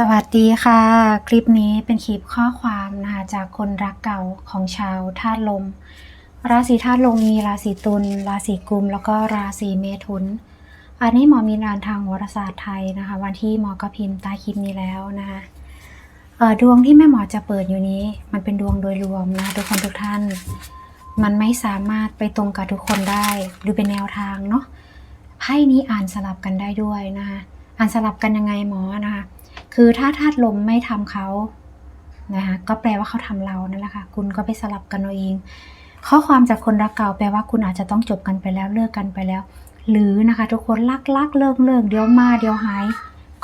สวัสดีค่ะ คลิปนี้เป็นคลิปข้อความนะคะจากคนรักเก่าของชาวธาตุลม ราศีธาตุลมมีราศีตุลราศีกุม แล้วก็ราศีเมถุน อันนี้หมอมีนานทางโหราศาสตร์ไทยนะคะ วันที่หมอก็พิมพ์ใต้คลิปนี้แล้วนะคะดวงที่แม่หมอจะเปิดอยู่นี้ มันเป็นดวงโดยรวมนะทุกคนทุกท่าน มันไม่สามารถไปตรงกับทุกคนได้หรือเป็นแนวทางเนาะไพ่นี้อ่านสลับกันได้ด้วยนะคะอ่านสลับกันยังไงหมอนะคะ คือถ้าธาตุลมไม่ทำเขานะคะก็แปลว่าเขาทำเรานั่นแหละค่ะคุณก็ไปสลับกันเอาเอง ข้อความจากคนรักเก่าแปลว่าคุณอาจจะต้องจบกันไปแล้วเลิกกันไปแล้ว หรือนะคะ ทุกคนรักรักเลิกเลิกเดี๋ยวมาเดี๋ยวหาย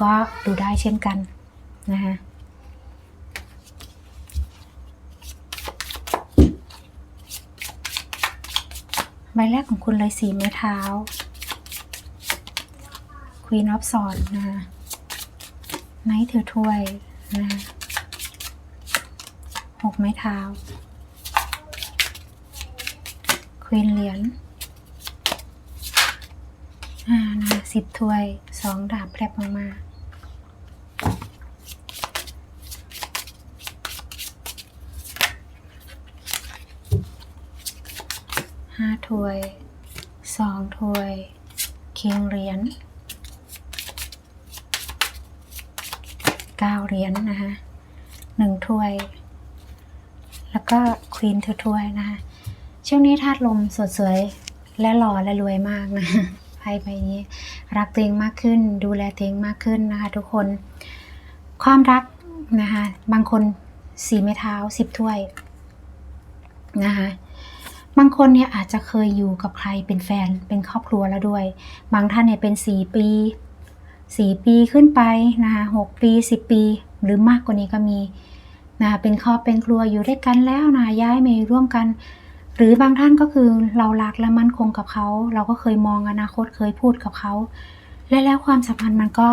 ก็ดูได้เช่นกันนะคะใบแรกของคุณเลยสีไม้เท้า Queen of Swords นะคะ ไม้ถือถ้วยนะคะหกไม้เท้าควีนเหรียญอ่านะสิบถ้วยสองดาบแพรบออกมาห้าถ้วยสองถ้วยคิงเหรียญ เก้าเหรียญนะคะหนึ่งถ้วย แล้วก็ควีนถ้วยนะคะช่วงนี้ธาตุลมสดสวยและหล่อและรวยมากนะไพ่ใบนี้ รักตัวเองมากขึ้น ดูแลตัวเองมากขึ้นนะคะ ทุกคน ความรักนะคะบางคนสีไม้เท้าสิบถ้วยนะคะบางคนเนี่ยอาจจะเคยอยู่กับใครเป็นแฟนเป็นครอบครัวแล้วด้วย บางท่านเนี่ยเป็นสี่ปี สี่ปีขึ้นไปนะคะหกปีสิบปี หรือมากกว่านี้ก็มีนะคะเป็นครอบเป็นครัวอยู่ด้วยกันแล้วนะย้ายมาอยู่ร่วมกัน หรือบางท่านก็คือเรารักและมั่นคงกับเขา เราก็เคยมองอนาคตเคยพูดกับเขา และแล้วความสัมพันธ์มันก็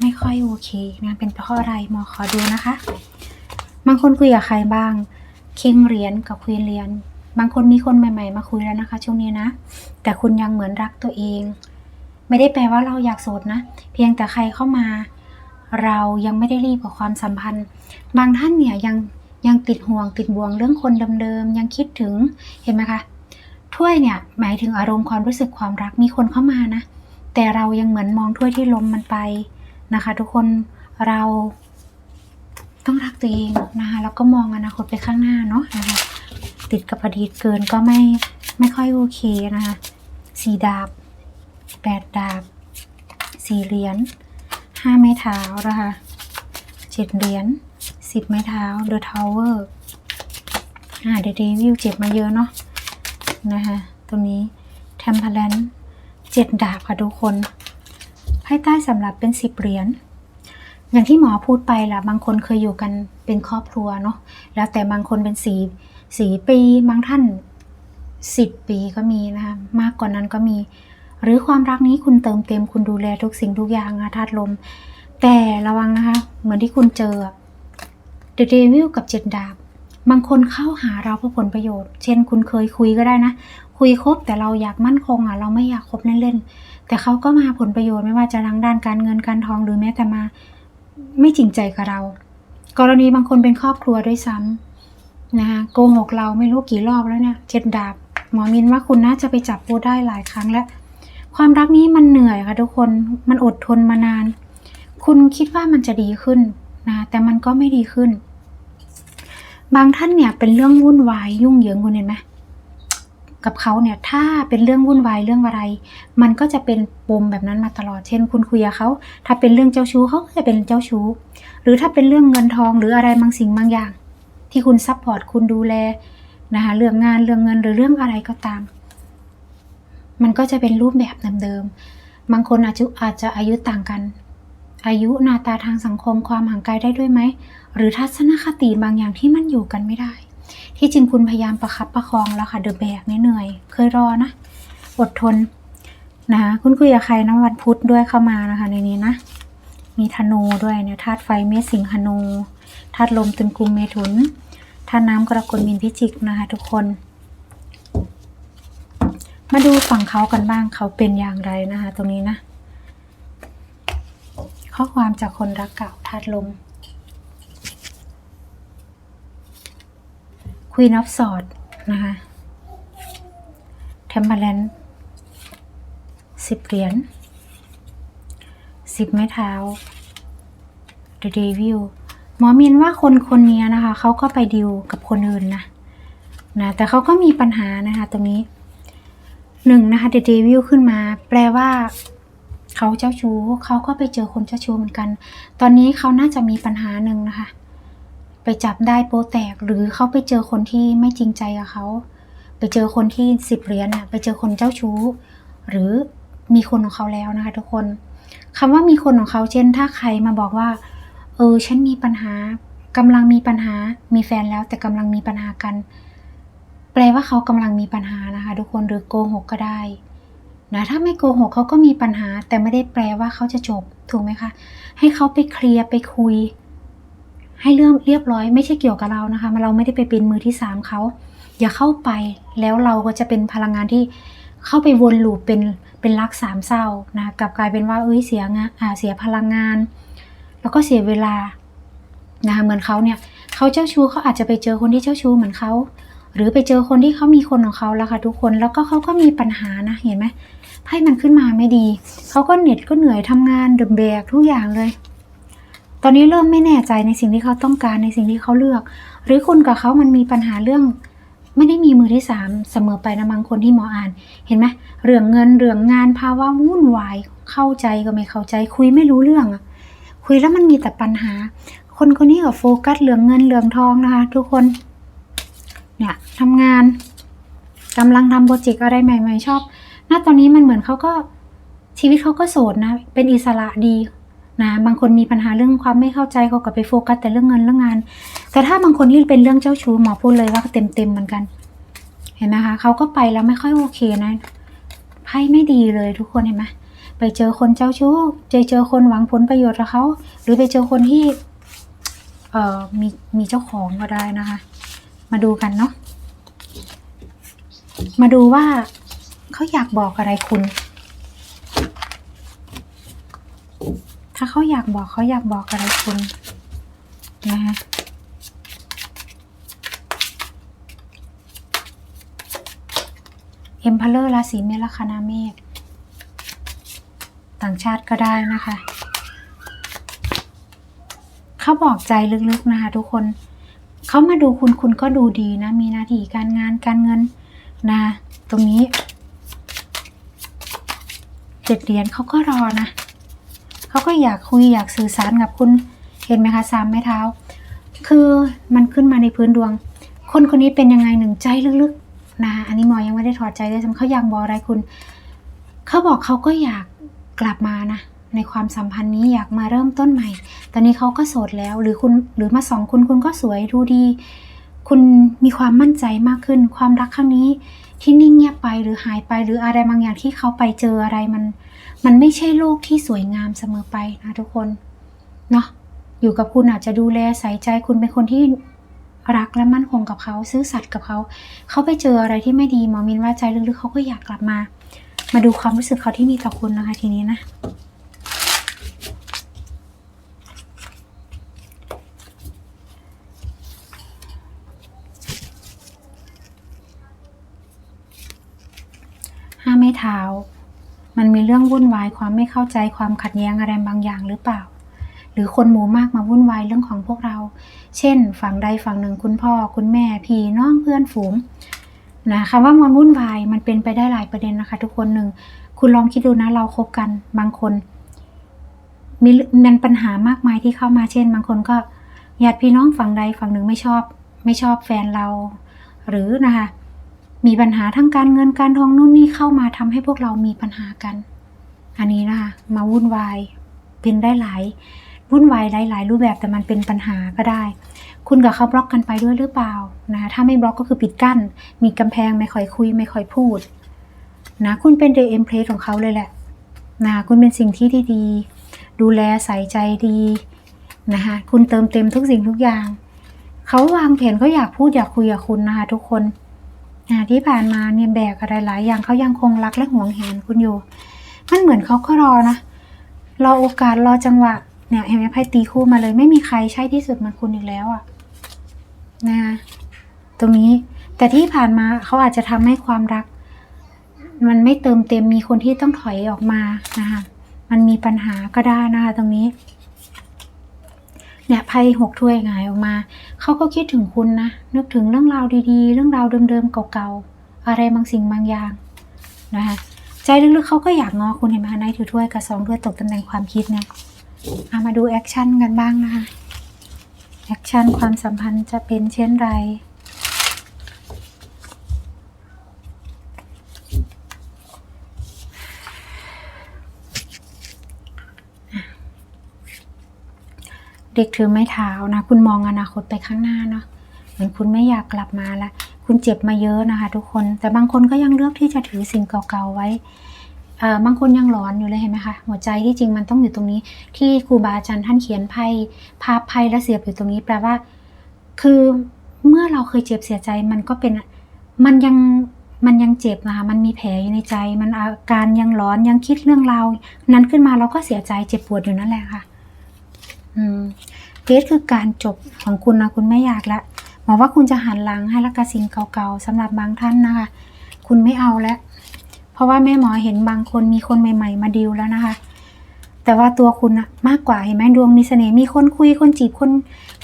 ไม่ค่อยโอเคนะเป็นเพราะอะไรหมอขอดูนะคะบางคนคุยกับใครบ้างคิงเหรียญกับควีนเหรียญบางคนมีคนใหม่ ๆ มาคุยแล้วนะคะ ช่วงนี้นะ แต่คุณยังเหมือนรักตัวเอง ไม่ได้แปลว่าเราอยากโสดนะ เพียงแต่ใครเข้ามา เรายังไม่ได้รีบกับความสัมพันธ์ บางท่านเนี่ยยังยังติดห่วงติดบ่วงเรื่องคนเดิมๆยังคิดถึงเห็นไหมคะถ้วยเนี่ยหมายถึงอารมณ์ความรู้สึกความรักมีคนเข้ามานะ แต่เรายังเหมือนมองถ้วยที่ล้มมันไปนะคะ ทุกคนเราต้องรักตัวเองนะคะแล้วก็มองอนาคตไปข้างหน้าเนาะนะคะติดกับอดีตเกินก็ไม่ไม่ค่อยโอเคนะคะสีดาบ แปดดาบสี่เหรียญห้าไม้เท้านะคะเจ็ดเหรียญสิบไม้เท้า The Tower อ่าเดดวิวเจ็บมาเยอะเนาะนะคะตรงนี้ Temperance เจ็ดดาบค่ะทุกคนไพ่ใต้สำหรับเป็นสิบเหรียญอย่างที่หมอพูดไปล่ะบางคนเคยอยู่กันเป็นครอบครัวเนาะแล้วแต่บางคนเป็นสีสีปีบางท่านสิบปีก็มีนะคะมากกว่านั้นก็มี หรือความรักนี้คุณเติมเต็มคุณดูแลทุกสิ่งทุกอย่างนะธาตุลม แต่ระวังนะคะ เหมือนที่คุณเจอเดอะเดวิลกับเจ็ดดาบบางคนเข้าหาเราเพื่อผลประโยชน์ เช่น คุณเคยคุยก็ได้นะ คุยคบแต่เราอยากมั่นคงอะ เราไม่อยากคบเล่นๆ แต่เขาก็มาผลประโยชน์ไม่ว่าจะทางด้านการเงินการทองหรือแม้แต่มา ไม่จริงใจกับเรา กรณีบางคนเป็นครอบครัวด้วยซ้ำนะคะโกหกเราไม่รู้กี่รอบแล้วเนี่ย เจ็ดดาบ หมอมินว่าคุณน่าจะไปจับโบได้หลายครั้งแล้ว ความรักนี้มันเหนื่อยค่ะทุกคน มันอดทนมานาน คุณคิดว่ามันจะดีขึ้นนะ แต่มันก็ไม่ดีขึ้น บางท่านเนี่ยเป็นเรื่องวุ่นวายยุ่งเหยิงคุณเห็นไหมกับเขาเนี่ยถ้าเป็นเรื่องวุ่นวายเรื่องอะไร มันก็จะเป็นปมแบบนั้นมาตลอดเช่น คุณคุยกับเขาถ้าเป็นเรื่องเจ้าชู้เขาก็จะเป็นเจ้าชู้ หรือถ้าเป็นเรื่องเงินทองหรืออะไรบางสิ่งบางอย่าง ที่คุณซัพพอร์ตคุณดูแลนะคะเรื่องงานเรื่องเงินหรือเรื่องอะไรก็ตาม มันก็จะเป็นรูปแบบเดิมๆ บางคนอาจจะอาจจะอายุต่างกัน อายุหน้าตาทางสังคมความห่างไกลได้ด้วยไหม หรือทัศนคติบางอย่างที่มันอยู่กันไม่ได้ ที่จริงคุณพยายามประคับประคองแล้วค่ะเดอะแบกเหนื่อย เคยรอนะ อดทนนะคะคุณคุยกับใครนะวันพุธด้วยเข้ามานะคะในนี้นะ มีธนูด้วยเนี่ยธาตุไฟเมษสิงหนูธาตุลมตุลกุมเมถุนธาตุน้ำกรกฎมีนพิจิกนะคะทุกคน มาดูฝั่งเขากันบ้างเขาเป็นอย่างไรนะคะ ตรงนี้นะ ข้อความจากคนรักเก่าธาตุลม Queen of Swords นะคะ Temperance สิบเหรียญสิบไม้เท้า The Devil หมอมินว่าคนคนนี้นะคะ เขาก็ไปดิวกับคนอื่นนะนะ แต่เขาก็มีปัญหานะคะ ตรงนี้ หนึ่งนะคะ The Devil ขึ้นมา แปลว่า เขาเจ้าชู้เขาก็ไปเจอคนเจ้าชู้เหมือนกัน ตอนนี้เขาน่าจะมีปัญหาหนึ่งนะคะ ไปจับได้โป๊แตกหรือเขาไปเจอคนที่ไม่จริงใจกับเขาไปเจอคนที่สิบเหรียญอะไปเจอคนเจ้าชู้ หรือมีคนของเขาแล้วนะคะทุกคนคำว่ามีคนของเขาเช่น ถ้าใครมาบอกว่า เออฉันมีปัญหากำลังมีปัญหา มีแฟนแล้วแต่กำลังมีปัญหากัน แปลว่าเขากำลังมีปัญหานะคะ ทุกคนหรือโกหกก็ได้นะถ้าไม่โกหกเขาก็มีปัญหา แต่ไม่ได้แปลว่าเขาจะจบถูกไหมคะ ให้เขาไปเคลียร์ไปคุย ให้เรื่องเรียบร้อย ไม่ใช่เกี่ยวกับเรานะคะเราไม่ได้ไปเป็นมือที่สามเขาอย่าเข้าไปแล้วเราก็จะเป็นพลังงานที่เข้าไปวนลูปเป็นเป็นรักสามเศร้านะกลับกลายเป็นว่าเอ้ยเสียงานอ่าเสียพลังงาน แล้วก็เสียเวลานะคะเหมือนเขาเนี่ยเขาเจ้าชู้เขาอาจจะไปเจอคนที่เจ้าชู้เหมือนเขา หรือไปเจอคนที่เขามีคนของเขาแล้วค่ะทุกคนแล้วก็เขาก็มีปัญหานะเห็นไหมไพ่มันขึ้นมาไม่ดี เขาก็เหน็ดก็เหนื่อยทำงานเดิมแบกทุกอย่างเลย ตอนนี้เริ่มไม่แน่ใจในสิ่งที่เขาต้องการในสิ่งที่เขาเลือก หรือคุณกับเขามันมีปัญหาเรื่อง ไม่ได้มีมือที่สามเสมอไปนะบางคนที่หมออ่าน เห็นไหมเรื่องเงินเรื่องงานภาวะวุ่นวายเข้าใจก็ไม่เข้าใจ คุยไม่รู้เรื่องคุยแล้วมันมีแต่ปัญหา คนคนนี้ก็โฟกัสเรื่องเงินเรื่องทองนะคะ ทุกคน เนี่ยทำงานกำลังทำโปรเจกต์อะไรใหม่ ๆ ชอบณตอนนี้มันเหมือนเขาก็ชีวิตเขาก็โสดนะ เป็นอิสระดีนะบางคนมีปัญหาเรื่องความไม่เข้าใจเขาก็ไปโฟกัสแต่เรื่องเงินเรื่องงาน แต่ถ้าบางคนที่เป็นเรื่องเจ้าชู้หมอพูดเลยว่าเต็มเต็มๆเหมือนกัน เห็นไหมคะเขาก็ไปแล้วไม่ค่อยโอเคนะไพ่ไม่ดีเลยทุกคนเห็นไหมไปเจอคนเจ้าชู้เจอเจอคนหวังผลประโยชน์กับเขาหรือไปเจอคนที่เอ่อมีมีเจ้าของก็ได้นะคะ มาดูกันเนาะมาดูว่าเขาอยากบอกอะไรคุณ ถ้าเขาอยากบอกเขาอยากบอกอะไรคุณนะคะเอ็มพ r เลอร์ราศีเมษลัคนาเมษต่างชาติก็ได้นะคะ เขาบอกใจลึกๆนะคะทุกคน เขามาดูคุณคุณก็ดูดีนะ มีหน้าที่การงานการเงินนะ ตรงนี้เจ็ดเหรียญเขาก็รอนะเขาก็อยากคุยอยากสื่อสารกับคุณเห็นไหมคะสามไม้เท้า คือมันขึ้นมาในพื้นดวง คนคนนี้เป็นยังไงหนึ่งใจลึกๆนะอันนี้หมอยังไม่ได้ถอดใจเลยเขาอยากบอกอะไรคุณเขาบอกเขาก็อยากกลับมานะในความสัมพันธ์นี้อยากมาเริ่มต้นใหม่ ตอนนี้เขาก็โสดแล้ว หรือคุณหรือมาสองคุณคุณก็สวยดูดี คุณมีความมั่นใจมากขึ้น ความรักครั้งนี้ที่นิ่งเงียบไปหรือหายไปหรืออะไรบางอย่างที่เขาไปเจออะไรมัน มันไม่ใช่โลกที่สวยงามเสมอไปนะทุกคนเนาะอยู่กับคุณอาจจะดูแลใส่ใจคุณเป็นคนที่รักและมั่นคงกับเขาซื่อสัตย์กับเขา เขาไปเจออะไรที่ไม่ดีหมอมินว่าใจลึกๆเขาก็อยากกลับมา มาดูความรู้สึกเขาที่มีต่อคุณนะคะทีนี้นะ ห้าไม้เท้า มันมีเรื่องวุ่นวายความไม่เข้าใจความขัดแย้งอะไรบางอย่างหรือเปล่า หรือคนหมู่มากมาวุ่นวายเรื่องของพวกเรา เช่น ฝั่งใดฝั่งหนึ่งคุณพ่อ คุณแม่พี่น้องเพื่อนฝูงนะคำว่ามันวุ่นวายมันเป็นไปได้หลายประเด็นนะคะ ทุกคนหนึ่งคุณลองคิดดูนะเราคบกันบางคนมีมันปัญหามากมายที่เข้ามาเช่น บางคนก็ญาติพี่น้องฝั่งใดฝั่งหนึ่งไม่ชอบ ไม่ชอบแฟนเรา หรือนะคะ มีปัญหาทั้งการเงินการทองนู่นนี่เข้ามาทำให้พวกเรามีปัญหากัน อันนี้นะคะมาวุ่นวายเป็นได้หลายวุ่นวายหลาย ๆ รูปแบบแต่มันเป็นปัญหาก็ได้ คุณกับเขาบล็อกกันไปด้วยหรือเปล่านะถ้าไม่บล็อกก็คือปิดกั้น มีกำแพงไม่ค่อยคุย ไม่ค่อยพูดนะคุณเป็นเดอะเอ็มเพลสของเขาเลยแหละนะคุณเป็นสิ่งที่ดี ดูแลใส่ใจดีนะคะคุณเติมเต็มทุกสิ่งทุกอย่าง เขาวางแผนเขาอยากพูดอยากคุยกับคุณนะคะทุกคน ที่ผ่านมาเนี่ยแบกอะไรหลายอย่างเขายังคงรักและหวงแหนคุณอยู่ มันเหมือนเขาก็รอนะ รอโอกาสรอจังหวะ เนี่ยเห็นไหมไพ่ตีคู่มาเลย ไม่มีใครใช่ที่สุดมือนคุณอีกแล้วอะนะคะตรงนี้แต่ที่ผ่านมาเขาอาจจะทำให้ความรัก มันไม่เติมเต็มมีคนที่ต้องถอยออกมานะคะมันมีปัญหาก็ได้นะคะตรงนี้ เนี่ยไพ่หกถ้วยหงายออกมา เขาก็คิดถึงคุณนะ นึกถึงเรื่องราวดีๆ เรื่องราวเดิมๆเก่าๆ อะไรบางสิ่งบางอย่างนะคะใจลึกๆเขาก็อยากงอคุณเห็นไหมคะนายถือถ้วยกับสองถ้วยตกตำแหน่งความคิดเนี่ยเอามาดูแอคชั่นกันบ้างนะคะแอคชั่นความสัมพันธ์จะเป็นเช่นไร เด็กถือไม้เท้านะ คุณมองอนาคตไปข้างหน้าเนาะเหมือนคุณไม่อยากกลับมาละคุณเจ็บมาเยอะนะคะ ทุกคนแต่บางคนก็ยังเลือกที่จะถือสิ่งเก่าๆไว้เอ่อบางคนยังหลอนอยู่เลยเห็นไหมคะหัวใจที่จริงมันต้องอยู่ตรงนี้ ที่ครูบาอาจารย์ท่านเขียนไพ่ภาพไพ่แล้วเสียบอยู่ตรงนี้แปลว่า คือเมื่อเราเคยเจ็บเสียใจมันก็เป็นมันยังมันยังเจ็บนะคะมันมีแผลอยู่ในใจ มันอาการยังร้อนยังคิดเรื่องราวนั้นขึ้นมาเราก็เสียใจเจ็บปวดอยู่นั่นแหละค่ะ เกสคือการจบของคุณนะคุณไม่อยากละหมอว่าคุณจะหันหลังให้ละกบสิ่งเก่าๆสำหรับบางท่านนะคะ คุณไม่เอาแล้ว เพราะว่าแม่หมอเห็นบางคนมีคนใหม่ ๆ มาดิวแล้วนะคะ แต่ว่าตัวคุณอะมากกว่าเห็นไหมดวงมีเสน่ห์มีคนคุยคนจีบคน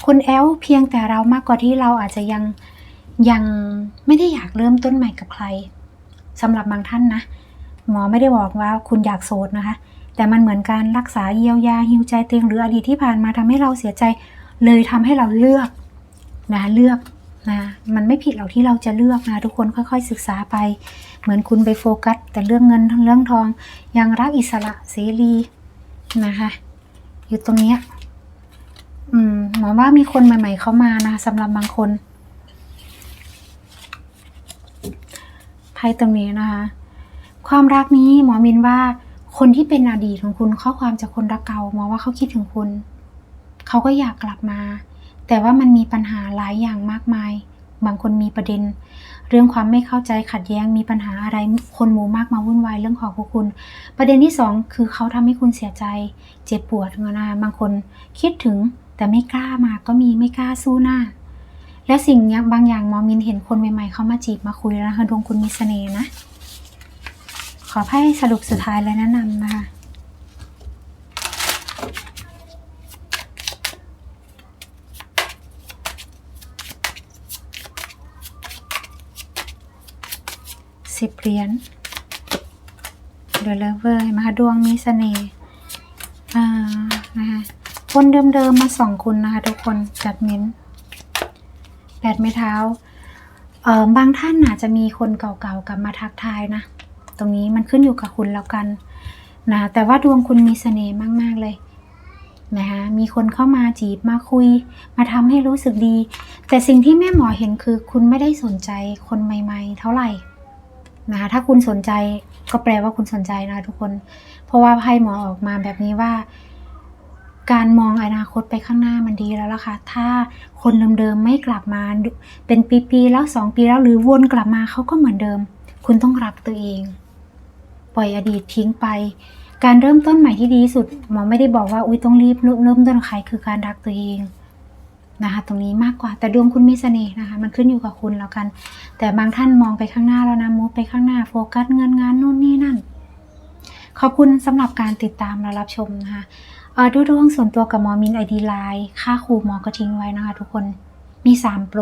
คนแอลเพียงแต่เรามากกว่าที่เราอาจจะยังยังไม่ได้อยากเริ่มต้นใหม่กับใครสำหรับบางท่านนะหมอไม่ได้บอกว่าคุณอยากโสดนะคะ แต่มันเหมือนการรักษาเยียวยาฮิวใจเตียงหรืออดีตที่ผ่านมาทำให้เราเสียใจ เลยทำให้เราเลือกนะเลือกนะมันไม่ผิดหรอกที่เราจะเลือกนะทุกคนค่อย ๆ ศึกษาไป เหมือนคุณไปโฟกัส แต่เรื่องเงินทั้งเรื่องทอง ยังรักอิสระเสรีนะคะอยู่ตรงเนี้ยอืมหมอว่ามีคนใหม่ ๆ เข้ามานะสำหรับบางคนไพ่ตรงนี้นะคะ ความรักนี้หมอมินว่า คนที่เป็นอดีตของคุณข้อความจากคนรักเก่ามอว่าเขาคิดถึงคุณ เขาก็อยากกลับมา แต่ว่ามันมีปัญหาหลายอย่างมากมาย บางคนมีประเด็น เรื่องความไม่เข้าใจขัดแย้งมีปัญหาอะไรคนหมู่มากมาวุ่นวายเรื่องของพวกคุณ ประเด็นที่สองคือเขาทำให้คุณเสียใจ เจ็บปวดนะบางคนคิดถึงแต่ไม่กล้ามาก็มีไม่กล้าสู้หน้า และสิ่งอย่างบางอย่างมอมินเห็นคนใหม่ๆเข้ามาจีบมาคุยแล้วนะคะดวงคุณมีเสน่ห์นะ ขอให้สรุปสุดท้ายและแนะนำนะคะสิบเหรียญเดลเวอร์นไหมคะดวงมีเสน่ห์นะคะคนเดิมๆมาสองคนนะคะทุกคนจัดเม้นแปดไม้เท้า เอ่อบางท่านอาจจะมีคนเก่าๆกลับมาทักทายนะ ตรงนี้มันขึ้นอยู่กับคุณแล้วกันนะแต่ว่าดวงคุณมีเสน่ห์มาก ๆ เลยนะคะมีคนเข้ามาจีบมาคุย มาทำให้รู้สึกดี แต่สิ่งที่แม่หมอเห็นคือ คุณไม่ได้สนใจคนใหม่ ๆ เท่าไหร่นะคะถ้าคุณสนใจก็แปลว่าคุณสนใจนะทุกคน เพราะว่าไพ่หมอออกมาแบบนี้ว่า การมองอนาคตไปข้างหน้ามันดีแล้วล่ะค่ะ ถ้าคนเดิมๆไม่กลับมาเป็นปีๆแล้วสองปีแล้วหรือวนกลับมาเขาก็เหมือนเดิม คุณต้องรักตัวเอง ปล่อยอดีตทิ้งไป การเริ่มต้นใหม่ที่ดีสุดหมอไม่ได้บอกว่าอุ้ยต้องรีบเริ่มต้นใครคือการรักตัวเองนะคะตรงนี้มากกว่าแต่ดวงคุณมีเสน่ห์นะคะ มันขึ้นอยู่กับคุณแล้วกัน แต่บางท่านมองไปข้างหน้าแล้วนะมูฟไปข้างหน้าโฟกัสเงินงานนู่นนี่นั่น ขอบคุณสำหรับการติดตามและรับชมนะคะอ่อดูดวงส่วนตัวกับหมอมินไอดีไลน์ค่าครูหมอก็ทิ้งไว้นะคะทุกคนมี 3 โปร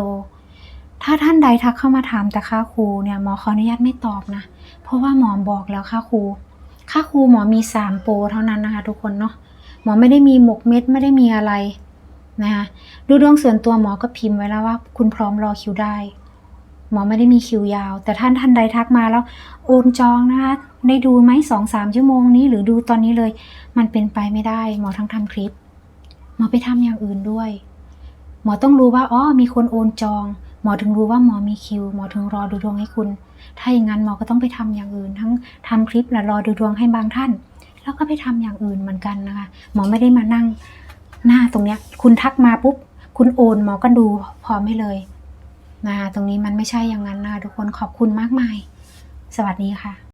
ถ้าท่านใดทักเข้ามาถามแต่ค่าครูเนี่ยหมอขออนุญาตไม่ตอบนะ เพราะว่าหมอบอกแล้วค่าครู ค่าครูหมอมี 3 โปรเท่านั้นนะคะทุกคนเนาะ หมอไม่ได้มีหมกเม็ดไม่ได้มีอะไรนะคะดูดวงส่วนตัวหมอก็พิมพ์ไว้แล้วว่า คุณพร้อมรอคิวได้ หมอไม่ได้มีคิวยาว แต่ท่านท่านใดทักมาแล้ว โอนจองนะคะ ได้ดูไหมสองสามชั่วโมงนี้ หรือดูตอนนี้เลย มันเป็นไปไม่ได้ หมอทั้งทำคลิป หมอไปทำอย่างอื่นด้วย หมอต้องรู้ว่าอ๋อมีคนโอนจอง มอถึงรู้ว่าหมอมีคิว หมอถึงรอดูดวงให้คุณ ถ้าอย่างนั้นหมอก็ต้องไปทำอย่างอื่น ทั้งทำคลิปและรอดูดวงให้บางท่าน แล้วก็ไปทำอย่างอื่นเหมือนกันนะคะ หมอไม่ได้มานั่ง หน้าตรงเนี้ย คุณทักมาปุ๊บ คุณโอนหมอก็ดูพร้อมให้เลยนะคะตรงนี้มันไม่ใช่อย่างนั้นนะทุกคนขอบคุณมากมาย สวัสดีค่ะ